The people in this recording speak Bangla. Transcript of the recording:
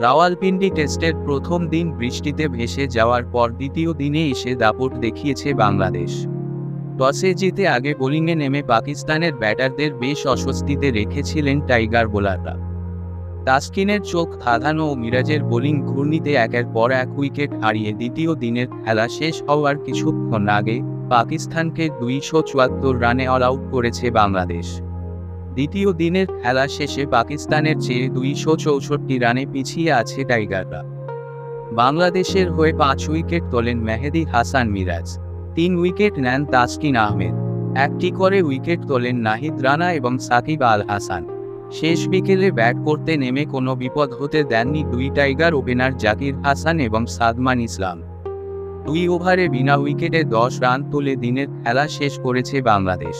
রাওয়ালপিন্ডি টেস্টের প্রথম দিন বৃষ্টিতে ভেসে যাওয়ার পর দ্বিতীয় দিনে এসে দাপট দেখিয়েছে বাংলাদেশ। টসে জিতে আগে বোলিংয়ে নেমে পাকিস্তানের ব্যাটারদের বেশ অস্বস্তিতে রেখেছিলেন টাইগার বোলাররা। তাসকিনের চোখ ধাঁধানো ও মিরাজের বোলিং ঘূর্ণিতে একের পর এক উইকেট হারিয়ে দ্বিতীয় দিনের খেলা শেষ হওয়ার কিছুক্ষণ আগে পাকিস্তানকে দুইশো চুয়াত্তর রানে অল আউট করেছে বাংলাদেশ। দ্বিতীয় দিনের খেলা শেষে পাকিস্তানের চেয়ে দুইশো চৌষট্টি রানে পিছিয়ে আছে টাইগাররা। বাংলাদেশের হয়ে পাঁচ উইকেট তোলেন মেহেদি হাসান মিরাজ। তিন উইকেট নেন তাসকিন আহমেদ। একটি করে উইকেট তোলেন নাহিদ রানা এবং সাকিব আল হাসান। শেষ বিকেলে ব্যাট করতে নেমে কোনো বিপদ হতে দেননি দুই টাইগার ওপেনার জাকির হাসান এবং সাদমান ইসলাম। দুই ওভারে বিনা উইকেটে দশ রান তুলে দিনের খেলা শেষ করেছে বাংলাদেশ।